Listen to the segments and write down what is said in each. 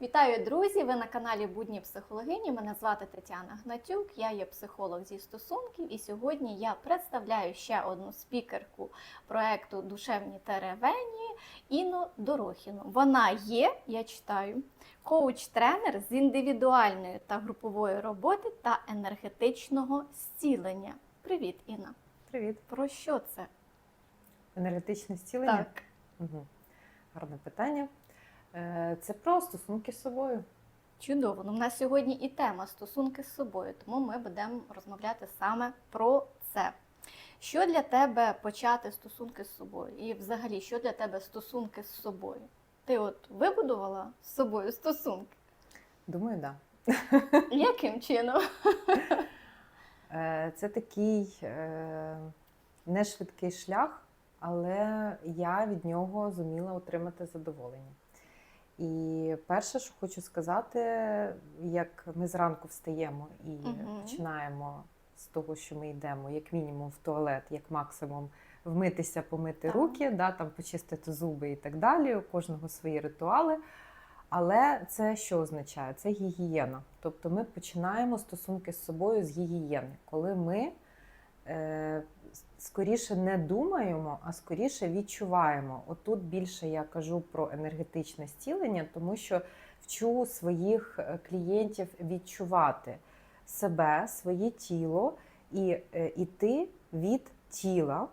Вітаю, друзі! Ви на каналі Будні психологині. Мене звати Тетяна Гнатюк, я є психолог зі стосунків, і сьогодні я представляю ще одну спікерку проекту Душевні теревені Інну Дорохіну. Вона є, я читаю, коуч-тренер з індивідуальної та групової роботи та енергетичного зцілення. Привіт, Інна! Привіт. Про що це? Енергетичне зцілення? Так. Угу. Гарне питання. Е, Це про стосунки з собою. Чудово. Ну, в нас сьогодні і тема стосунки з собою, тому ми будемо розмовляти саме про це. Що для тебе почати стосунки з собою? І взагалі, що для тебе стосунки з собою? Ти от вибудувала з собою стосунки? Думаю, так. Яким чином? Це такий е, не швидкий шлях, але я від нього зуміла отримати задоволення. І перше, що хочу сказати, як ми зранку встаємо і Мгм. починаємо з того, що ми йдемо, як мінімум, в туалет, як максимум вмитися, помити Так. руки, да, там, почистити зуби і так далі. У кожного свої ритуали. Але це що означає? Це гігієна. Тобто ми починаємо стосунки з собою з гігієни, коли ми е, скоріше не думаємо, а скоріше відчуваємо. Отут більше я кажу про енергетичне зцілення, тому що вчу своїх е, клієнтів відчувати себе, своє тіло і е, іти від тіла,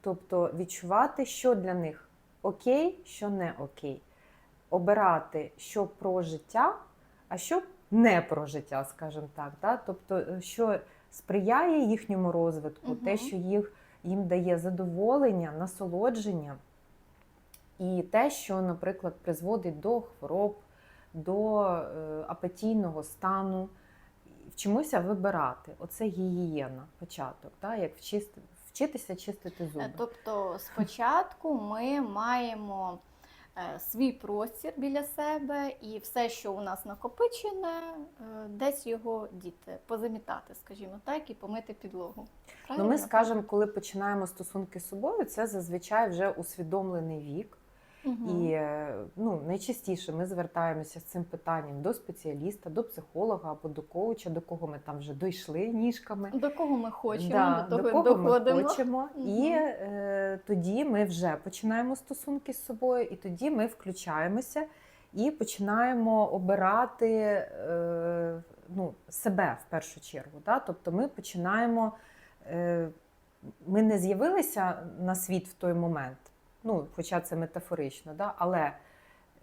тобто відчувати, що для них окей, що не окей. Обирати, що про життя, а що не про життя, скажімо так. Да? Тобто, е, що сприяє їхньому розвитку, Мгм. те, що їх, їм дає задоволення, насолодження, і те, що, наприклад, призводить до хвороб, до е, апатійного стану. Вчимося вибирати. Оце гігієна, початок, да? як вчисти, вчитися чистити зуби. Е, Тобто, спочатку ми маємо свій простір біля себе, і все, що у нас накопичене, е, десь його діти позамітати, скажімо так, і помити підлогу. Ну, ми скажемо, коли починаємо стосунки з собою, це зазвичай вже усвідомлений вік. Мгм. І е, ну, найчастіше ми звертаємося з цим питанням до спеціаліста, до психолога або до коуча, до кого ми там вже дійшли ніжками. До кого ми хочемо, Да, до того кого доходимо. ми хочемо. І е, тоді ми вже починаємо стосунки з собою, і тоді ми включаємося і починаємо обирати е, ну, себе в першу чергу. Да? Тобто ми починаємо. Е, ми не з'явилися на світ в той момент, ну, хоча це метафорично, да? але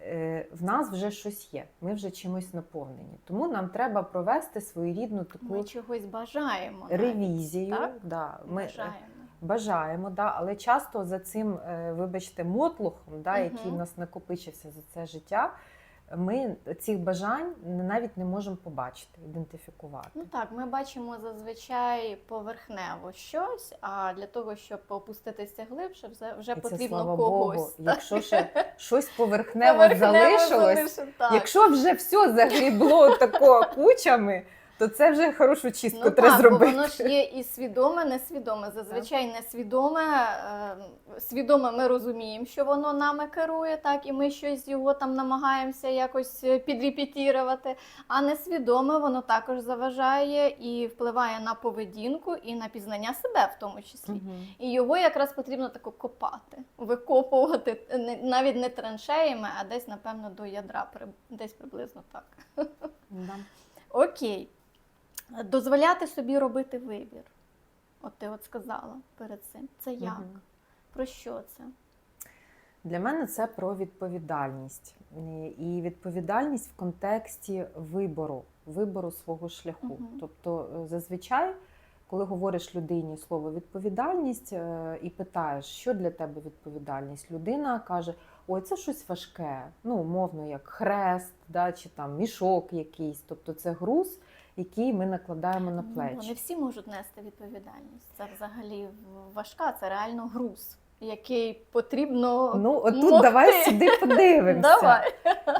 е, в нас вже щось є, ми вже чимось наповнені. Тому нам треба провести своєрідну таку Ми чогось бажаємо. ревізію. так? Да, ми е, Бажаємо. бажаємо, да, але часто за цим, е, вибачте, мотлухом, да, який в нас накопичився за це життя, ми цих бажань навіть не можемо побачити, ідентифікувати. Ну так, ми бачимо зазвичай поверхнево щось, а для того, щоб опуститися глибше, вже, вже І це, потрібно слава когось. Богу, так? якщо ще щось поверхнево, Поверхнево залишилось, залишив, так. якщо вже все загрібло тако кучами, то це вже хорошу чистку Ну треба так, зробити. бо воно ж є і свідоме, несвідоме. Зазвичай несвідоме, е, свідоме ми розуміємо, що воно нами керує, так, і ми щось його там намагаємося якось е, підрепетірувати. А несвідоме воно також заважає і впливає на поведінку і на пізнання себе в тому числі. Мгм. І його якраз потрібно тако копати, викопувати навіть не траншеями, а десь, напевно, до ядра, десь приблизно так. Да. Окей. Дозволяти собі робити вибір. От ти от сказала перед цим. Це як? Мгм. Про що це? Для мене це про відповідальність. І- відповідальність в контексті вибору, вибору свого шляху. Мгм. Тобто, е, зазвичай, коли говориш людині слово відповідальність е, і питаєш, що для тебе відповідальність, людина каже: Ой, це щось важке, ну, умовно, як хрест, да, чи там мішок якийсь. Тобто це груз, який ми накладаємо на Ну, плечі. не всі можуть нести відповідальність. Це взагалі важка, це реально груз, який потрібно. Ну, отут могти. давай сюди подивимося. Давай.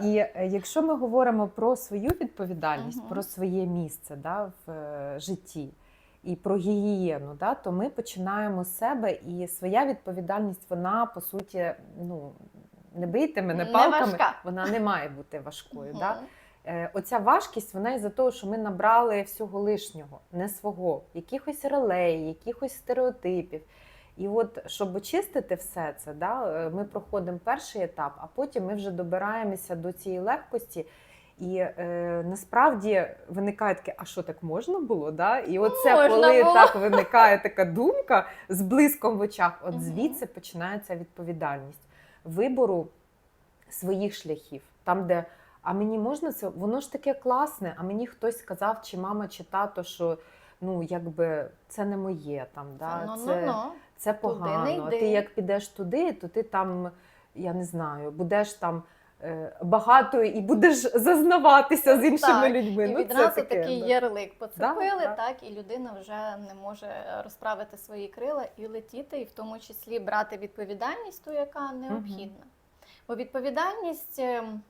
І е, якщо ми говоримо про свою відповідальність, Мгм. про своє місце да, в е, житті і про гігієну, да, то ми починаємо з себе, і своя відповідальність, вона по суті, ну не бийте мене Не палками, важка. вона не має бути важкою. Мгм. Да? Е, Оця важкість вона із-за того, що ми набрали всього лишнього, не свого, якихось релей, якихось стереотипів. І от, щоб очистити все це, да, е, ми проходимо перший етап, а потім ми вже добираємося до цієї легкості. І е, насправді виникає таке, а що так можна було? Да? І оце, Можна коли було. так виникає така думка з блиском в очах, от звідси починається відповідальність вибору своїх шляхів, там, де а мені можна це, воно ж таке класне, а мені хтось сказав, чи мама, чи тато, що ну якби це не моє там. Да? Ну, це, ну, ну. це Туди не погано. А ти як підеш туди, то ти там, я не знаю, будеш там. е, Багатою і будеш зазнаватися з іншими Так, людьми. І ну, це відразу таке, такий да. ярлик поцепили, Да, да. так, і людина вже не може розправити свої крила і летіти, і в тому числі брати відповідальність, ту, яка необхідна. Бо відповідальність, ем,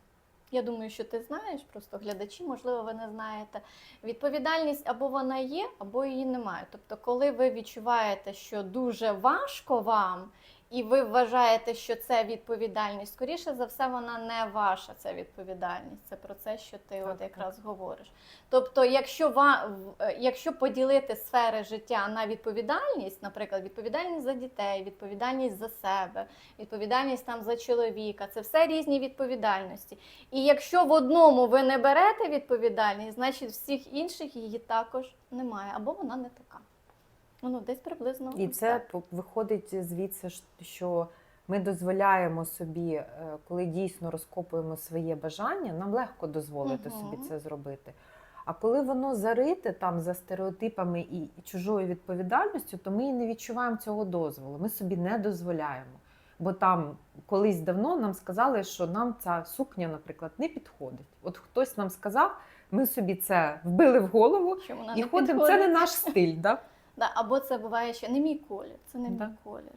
я думаю, що ти знаєш, просто глядачі, можливо, ви не знаєте. Відповідальність або вона є, або її немає. Тобто, коли ви відчуваєте, що дуже важко вам, і ви вважаєте, що це відповідальність, скоріше за все, вона не ваша ця відповідальність. Це про це, що ти Так, от так. якраз говориш. Тобто, якщо ва, е, якщо поділити сфери життя на відповідальність, наприклад, відповідальність за дітей, відповідальність за себе, відповідальність там за чоловіка, це все різні відповідальності. І якщо в одному ви не берете відповідальність, значить всіх інших її також немає, або вона не така. Ну, десь приблизно. І це так. виходить звідси, що ми дозволяємо собі, е, коли дійсно розкопуємо своє бажання, нам легко дозволити Мгм. собі це зробити. А коли воно зарите там за стереотипами і чужою відповідальністю, то ми і не відчуваємо цього дозволу. Ми собі не дозволяємо. Бо там колись давно нам сказали, що нам ця сукня, наприклад, не підходить. От хтось нам сказав, ми собі це вбили в голову і ходимо. Це не наш стиль. Да? Да, або це буває ще не мій колір, це не Да. мій колір.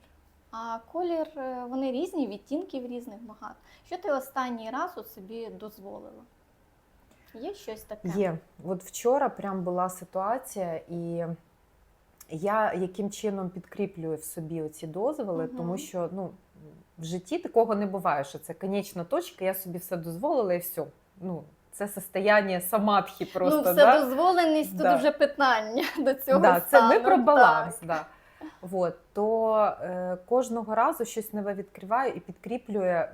А колір е, вони різні, відтінків різних багато. Що ти останній раз от собі дозволила? Є щось таке? Є. От вчора прям була ситуація, і я яким чином підкріплюю в собі оці дозволи, Мгм. тому що ну, в житті такого не буває, що це конечна точка, я собі все дозволила і все. Ну, це состояння самадхі просто. ну, все да? дозволеність, Да. тут вже питання до цього. Да, це стану. ми про баланс. Так. Да. Вот, то е, кожного разу щось нове відкриваю і підкріплює, е,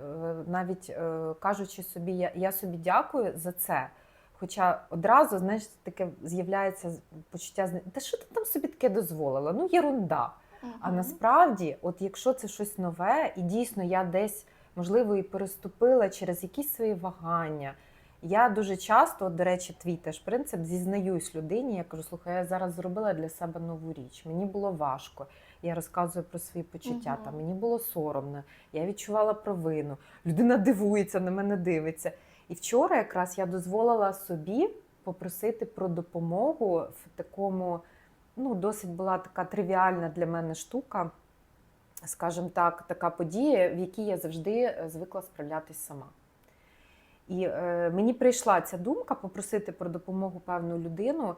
навіть е, кажучи собі, я, я собі дякую за це. Хоча одразу, знаєш, таке з'являється почуття, та що ти там собі таке дозволила? Ну, єрунда. А насправді, от якщо це щось нове, і дійсно я десь, можливо, і переступила через якісь свої вагання. Я дуже часто, до речі, твій теж принцип, зізнаюсь людині. Я кажу, слухай, я зараз зробила для себе нову річ. Мені було важко. Я розказую про свої почуття. Мгм. Там мені було соромно, я відчувала провину. Людина дивується, на мене дивиться. І вчора якраз я дозволила собі попросити про допомогу в такому ну, досить була така тривіальна для мене штука, скажімо так, така подія, в якій я завжди е, звикла справлятись сама. І е, мені прийшла ця думка попросити про допомогу певну людину.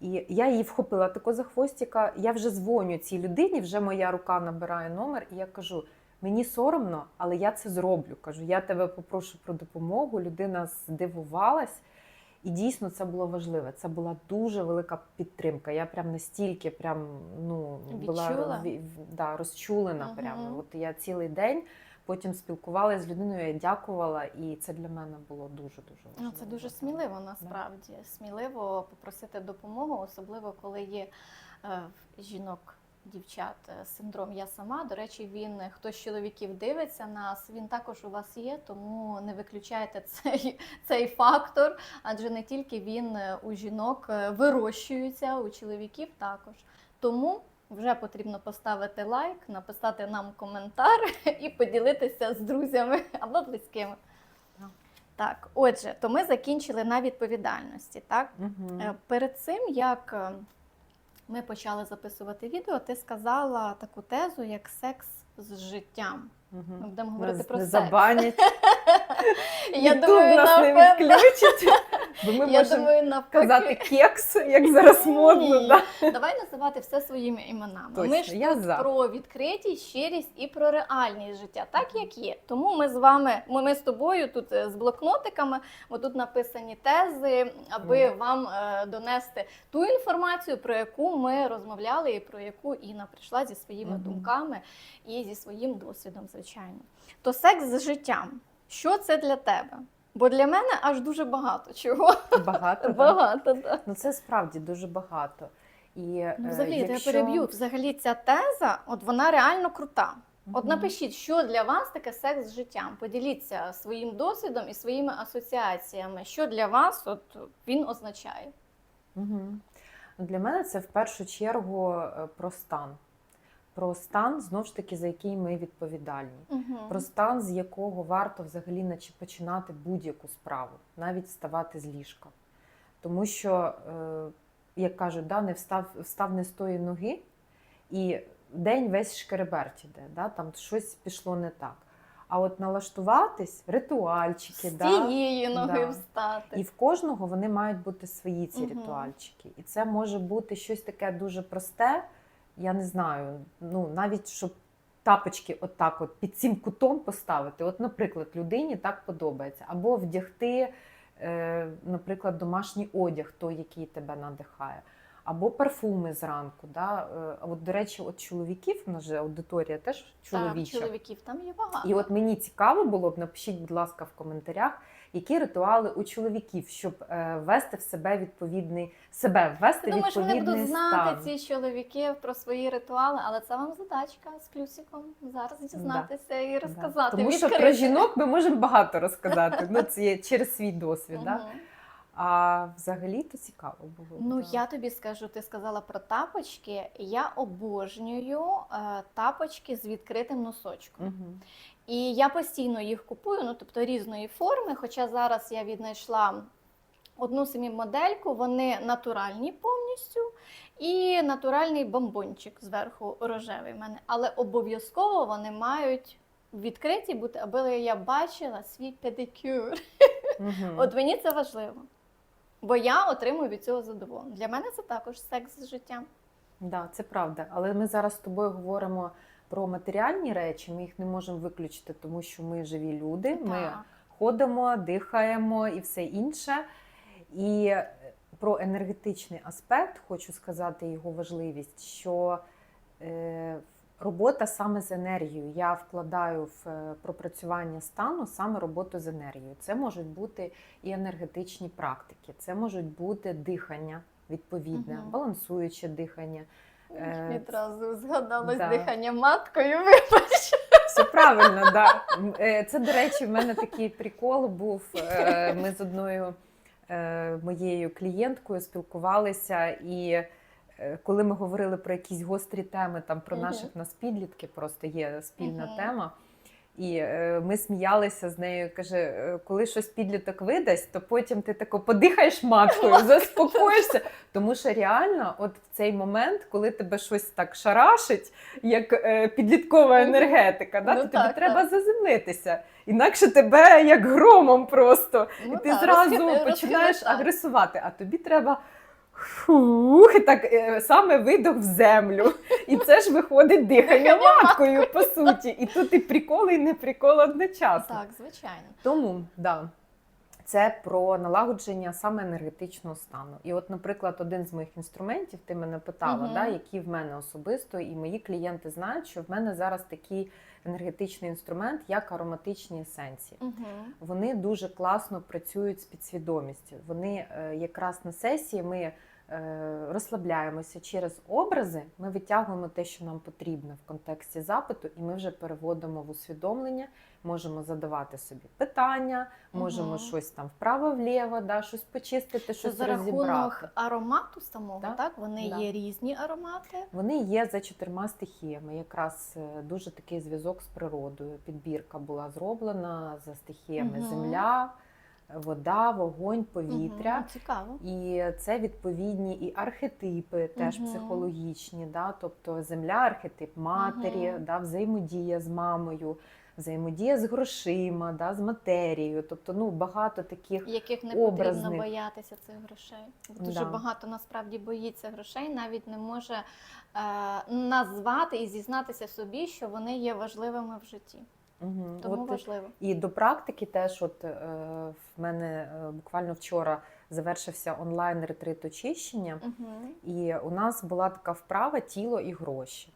І я її вхопила тако за хвостика. Я вже дзвоню цій людині, вже моя рука набирає номер, і я кажу: мені соромно, але я це зроблю. Кажу, я тебе попрошу про допомогу. Людина здивувалась. І дійсно це було важливо. Це була дуже велика підтримка. Я прям настільки прям, ну, була да, розчулена. Мгм. Прямо. От я цілий день потім спілкувалася з людиною, я дякувала, і це для мене було дуже дуже важливо. Ну, це дуже сміливо насправді. Сміливо попросити допомогу, особливо коли є е, жінок. Дівчат, е, синдром я сама. До речі, він е, хтось з чоловіків дивиться нас. Він також у вас є, тому не виключайте цей, цей фактор, адже не тільки він е, у жінок вирощується, у чоловіків також. Тому вже потрібно поставити лайк, написати нам коментар і поділитися з друзями або близькими. Так. Отже, то ми закінчили на відповідальності. Так. Е, перед цим як е, ми почали записувати відео, ти сказала таку тезу, як секс з життям. Ми будемо говорити Нас про не секс. забанять. Я думаю, нас не відключить. Бо ми Я можемо думаю, навпаки. казати кекс, як зараз модно. Да? Давай називати все своїми іменами. Точно, ми ж я тут за. про відкритість, щирість і про реальність життя, так як є. Тому ми з вами, ми, ми з тобою тут е, з блокнотиками, бо тут написані тези, аби Мгм. вам е, донести ту інформацію, про яку ми розмовляли, і про яку Інна прийшла зі своїми Мгм. думками і зі своїм досвідом, звичайно. То секс з життям. Що це для тебе? Бо для мене аж дуже багато чого. Багато. Багато, так. Ну це справді дуже багато. І, е, Ну, взагалі, я якщо... тебе переб'ю. Взагалі, ця теза, от вона реально крута. От напишіть, що для вас таке секс з життям. Поділіться своїм досвідом і своїми асоціаціями. Що для вас от він означає? Угу. Для мене це в першу чергу е, про стан. Про стан, знову ж таки, за який ми відповідальні. Про стан, з якого варто взагалі наче починати будь-яку справу, навіть вставати з ліжка. Тому що, е, як кажуть, да, не встав, встав не з тої ноги, і день весь шкереберть іде, да, там щось пішло не так. А от налаштуватись, ритуальчики, З да, ноги Да. встати. і в кожного вони мають бути свої ці Мгм. ритуальчики. І це може бути щось таке дуже просте. Я не знаю, ну навіть щоб тапочки отак от під цим кутом поставити. От, наприклад, людині так подобається. Або вдягти, е, наприклад, домашній одяг, той, який тебе надихає. Або парфуми зранку. Да? Е, От, до речі, от чоловіків, у нас же аудиторія теж Так, чоловіків там є багато. І от мені цікаво було б, напишіть, будь ласка, в коментарях, які ритуали у чоловіків, щоб е, ввести в себе відповідний себе, ввести Я думаю, що вони будуть знати стан. ці чоловіки про свої ритуали, але це вам задачка з плюсиком зараз дізнатися і Да. розказати. Тому що про жінок ми можемо багато розказати. Ну, це через свій досвід. Да? А взагалі то цікаво було. Ну, да. я тобі скажу, ти сказала про тапочки. Я обожнюю е, тапочки з відкритим носочком. Мгм. І я постійно їх купую, ну тобто різної форми. Хоча зараз я віднайшла одну самі модельку, вони натуральні повністю, і натуральний бомбончик зверху рожевий в мене. Але обов'язково вони мають відкриті бути, аби я бачила свій педикюр. От мені це важливо. Бо я отримую від цього задоволення. Для мене це також секс з життям. Да, це правда. Але ми зараз з тобою говоримо про матеріальні речі. Ми їх не можемо виключити, тому що ми живі люди. Ми ходимо, дихаємо і все інше. І е, про енергетичний аспект хочу сказати його важливість, що е, робота саме з енергією. Я вкладаю в е, пропрацювання стану саме роботу з енергією. Це можуть бути і енергетичні практики, це можуть бути дихання відповідне, Мгм. балансуюче дихання. Е, Відразу згадалось да. дихання маткою. Вибач. Все правильно, да. Е, Це, до речі, в мене такий прикол був. Е, Ми з одною моєю клієнткою спілкувалися, і коли ми говорили про якісь гострі теми, там про наших нас підлітки, просто є спільна тема. І е, ми сміялися з нею. Каже, е, коли щось підліток видасть, то потім ти тако подихаєш маткою, заспокоїшся. Тому що реально, от в цей момент, коли тебе щось так шарашить, як е, підліткова енергетика, да, Ну то тобі так, треба так. заземлитися. Інакше тебе як громом просто. Ну і ти так, зразу розхи- починаєш розхилиш, агресувати, а тобі треба. Фух, так е, саме видох в землю. І це ж виходить дихання маткою, по суті. І тут і прикол, і не прикол одночасно. Так, звичайно. Тому да, це про налагодження саме енергетичного стану. І, от, наприклад, один з моїх інструментів, ти мене питала, Мгм. да, які в мене особисто, і мої клієнти знають, що в мене зараз такий енергетичний інструмент, як ароматичні есенції. Угу. Вони дуже класно працюють з підсвідомістю. Вони е, якраз на сесії ми розслабляємося через образи. Ми витягуємо те, що нам потрібно в контексті запиту, і ми вже переводимо в усвідомлення. Можемо задавати собі питання, можемо Мгм. щось там вправо-вліво, да, щось почистити, Що щось за рахунок аромату самого, Так, так? Вони да. є різні аромати. Вони є за чотирма стихіями. Якраз е, дуже такий зв'язок з природою. Підбірка була зроблена за стихіями Мгм. земля, вода, вогонь, повітря. Мгм, Цікаво. І це відповідні і архетипи, теж Мгм. психологічні. Да? Тобто земля, архетип матері, Мгм. да? взаємодія з мамою, взаємодія з грошима, да, з матерією. Тобто ну, багато таких яких не образних. потрібно боятися цих грошей. Дуже Да. багато насправді боїться грошей, навіть не може е, назвати і зізнатися собі, що вони є важливими в житті. Угу. Тому От, важливо. І до практики теж, от е, в мене е, буквально вчора завершився онлайн ретрит очищення, Угу. і у нас була така вправа тіло і гроші.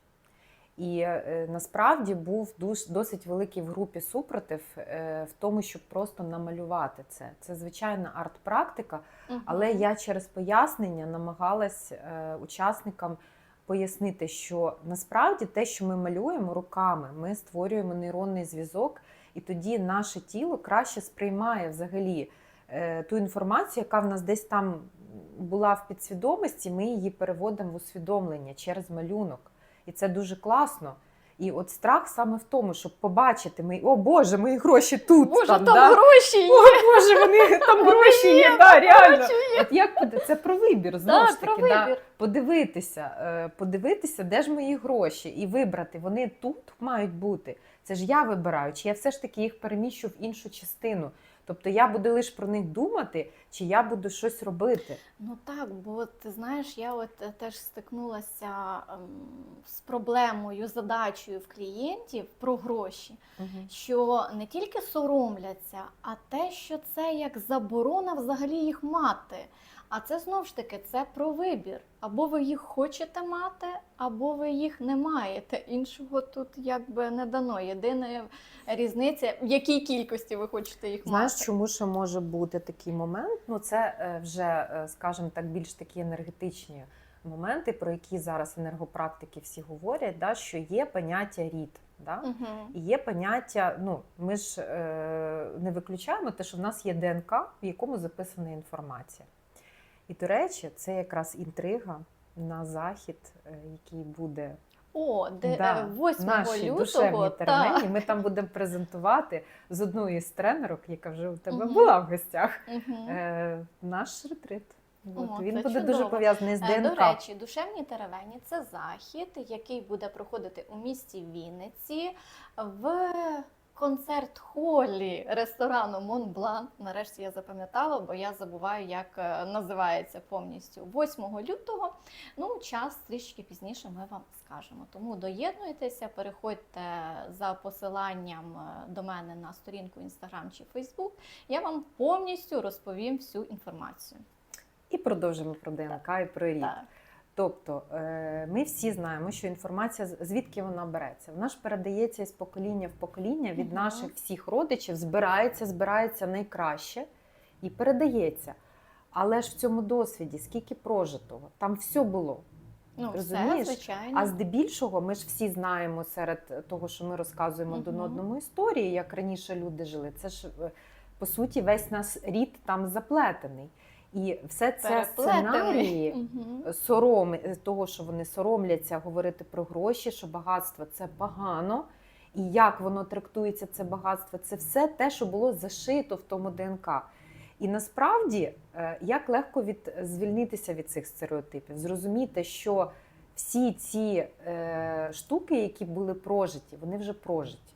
І е, насправді був душ, досить великий в групі супротив е, в тому, щоб просто намалювати це. Це звичайна арт-практика, але я через пояснення намагалась е, учасникам пояснити, що насправді те, що ми малюємо руками, ми створюємо нейронний зв'язок, і тоді наше тіло краще сприймає взагалі е, ту інформацію, яка в нас десь там була в підсвідомості, ми її переводимо в усвідомлення через малюнок. І це дуже класно. І от страх саме в тому, щоб побачити ми, о Боже, мої гроші тут. Боже, там, там, да? гроші є! О Боже, вони там гроші є, є, да, реально. гроші От як? Це про вибір знову да, ж про таки. Да, подивитися, е, подивитися, де ж мої гроші, і вибрати. Вони тут мають бути. Це ж я вибираю, чи я все ж таки їх переміщу в іншу частину. Тобто я буду лише про них думати, чи я буду щось робити. Ну так, бо ти знаєш, я от е, теж стикнулася ем, з проблемою, задачею в клієнтів про гроші, що не тільки соромляться, а те, що це як заборона взагалі їх мати. А це знов ж таки це про вибір. Або ви їх хочете мати, або ви їх не маєте. Іншого тут якби не дано. Єдина різниця, в якій кількості ви хочете їх Знаєш, мати. чому ще може бути такий момент? Ну, це е, вже, е, скажімо так, більш такі енергетичні моменти, про які зараз енергопрактики всі говорять, да, що є поняття рід. Да? Угу. І є поняття, ну ми ж е, не виключаємо те, що в нас є ДНК, в якому записана інформація. І, до речі, це якраз інтрига на захід, е, який буде О, де да, е, 8 наші лютого. душевні термені. Ми там будемо презентувати з одної з тренерок, яка вже у тебе Мгм. була в гостях. Е, наш ретрит. От, О, він буде дуже пов'язаний з Е, ДНК. До речі, душевні теревені це захід, який буде проходити у місті Вінниці в концерт-холі ресторану Монблан. Нарешті я запам'ятала, бо я забуваю, як е, називається повністю 8 лютого. Ну, час трішки пізніше ми вам скажемо. Тому доєднуйтеся, переходьте за посиланням е, до мене на сторінку Instagram чи Facebook. Я вам повністю розповім всю інформацію. І продовжимо про ДНК і про рід. Так. Тобто е, ми всі знаємо, що інформація звідки вона береться. Вона ж передається із покоління в покоління від наших всіх родичів, збирається, збирається найкраще і передається. Але ж в цьому досвіді скільки прожитого, там все було. Ну, Розумієш? все, звичайно. А здебільшого, ми ж всі знаємо серед того, що ми розказуємо один одному історії, як раніше люди жили. Це ж е, по суті весь наш рід там заплетений. І все це сценарії е, того, що вони соромляться говорити про гроші, що багатство це погано. І як воно трактується, це багатство, це все те, що було зашито в тому ДНК. І насправді, е, як легко від звільнитися від цих стереотипів, зрозуміти, що всі ці е, штуки, які були прожиті, вони вже прожиті.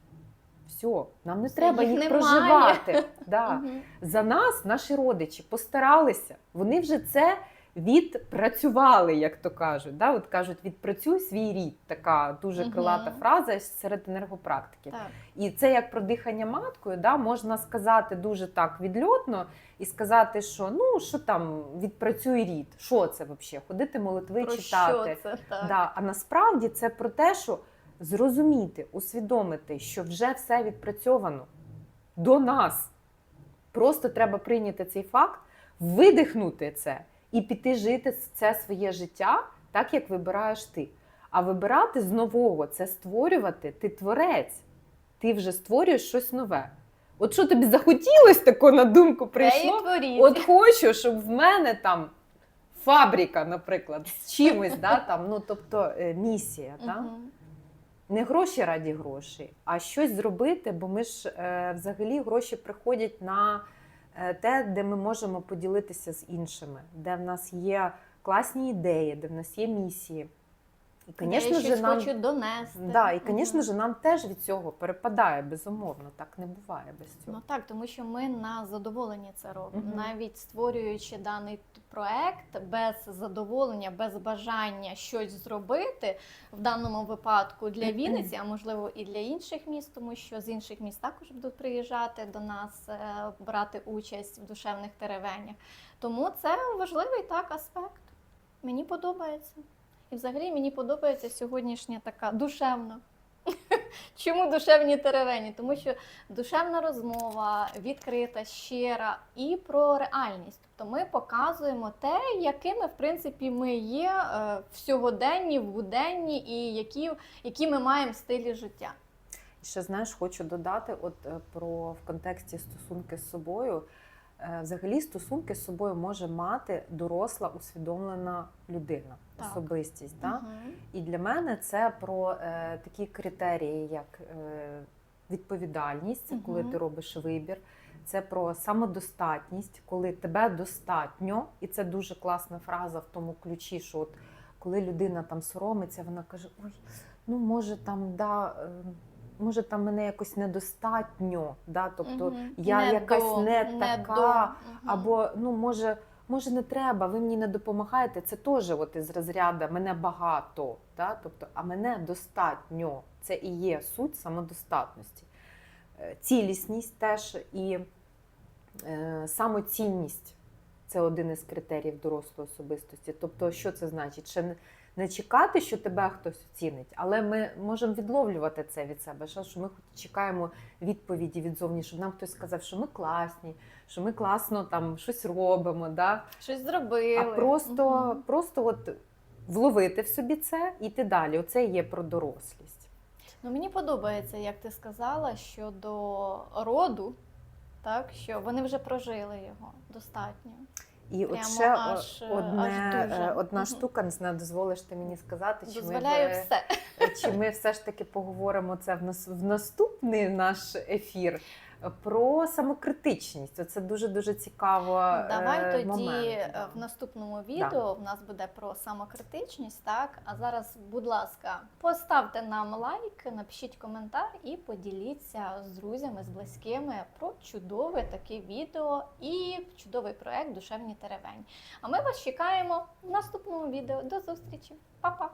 Все, нам не Все, треба їх їх, проживати. Да. За нас наші родичі постаралися. Вони вже це відпрацювали, як то кажуть. Да? От кажуть, відпрацюй свій рід. Така дуже крилата фраза серед енергопрактики. Так. І це як про дихання маткою, да? можна сказати дуже так відльотно і сказати, що ну що там, відпрацюй рід. Що це взагалі? Ходити молитви Про читати. що це так? Да, а насправді це про те, що зрозуміти, усвідомити, що вже все відпрацьовано до нас. Просто треба прийняти цей факт, видихнути це і піти жити це своє життя так, як вибираєш ти. А вибирати з нового це створювати, ти творець. Ти вже створюєш щось нове. От що тобі захотілося тако на думку прийшло? От хочу, щоб в мене там фабрика, наприклад, з чимось, да, там, ну, тобто е, місія. Да? Не гроші раді грошей, а щось зробити, бо ми ж е, взагалі гроші приходять на е, те, де ми можемо поділитися з іншими, де в нас є класні ідеї, де в нас є місії. І, Де я звісно щось ж, нам, хочу донести. да, і, звісно ж, нам теж від цього перепадає, безумовно. Так не буває без цього. Ну так, тому що ми на задоволенні це робимо. Мгм. Навіть створюючи даний проект без задоволення, без бажання щось зробити в даному випадку для Вінниці, а можливо і для інших міст, тому що з інших міст також будуть приїжджати до нас, е, брати участь в душевних теревенях. Тому це важливий так аспект. Мені подобається. І взагалі мені подобається сьогоднішня така душевна. Чому душевні теревені? Тому що душевна розмова, відкрита, щира і про реальність. Тобто ми показуємо те, якими в принципі ми є е, в сьогоденні, в буденні, і які, які ми маємо стилі життя. Ще знаєш, хочу додати, от е, про в контексті стосунки з собою. Е, Взагалі, стосунки з собою може мати доросла усвідомлена людина, Так. особистість. Да? І для мене це про е, такі критерії, як е, відповідальність, це коли ти робиш вибір. Це про самодостатність, коли тебе достатньо, і це дуже класна фраза в тому ключі, що от коли людина там соромиться, вона каже: Ой, ну може там да. Може, там мене якось недостатньо, да? тобто Мгм. я Не якась до, не не така, до. Або ну може, може не треба, ви мені не допомагаєте. Це теж от із розряду мене багато, да? тобто, а мене достатньо. Це і є суть самодостатності. Е, Цілісність теж і е, самоцінність це один із критеріїв дорослої особистості. Тобто, що це значить? Ще не- чекати, що тебе хтось оцінить, але ми можемо відловлювати це від себе. Що що ми чекаємо відповіді відзовні, щоб нам хтось сказав, що ми класні, що ми класно там щось робимо. Да? щось зробили. А просто, Мгм. просто от вловити в собі це і йти далі. Оце є про дорослість. Ну, мені подобається, як ти сказала, щодо роду, так, що вони вже прожили його достатньо. І Прямо от ще аж, е, одне, аж дуже. е, одна штука, не знаю, дозволиш ти мені сказати, чи ми, Дозволяю все. чи ми все ж таки поговоримо це в нас в наступний наш ефір. Про самокритичність. Це дуже дуже цікаво. Давай е, тоді момент, е, в наступному відео в нас буде про самокритичність. Так, а зараз, будь ласка, поставте нам лайк, напишіть коментар і поділіться з друзями, з близькими про чудове таке відео і чудовий проект Душевні теревень. А ми вас чекаємо в наступному відео. До зустрічі, Па-па!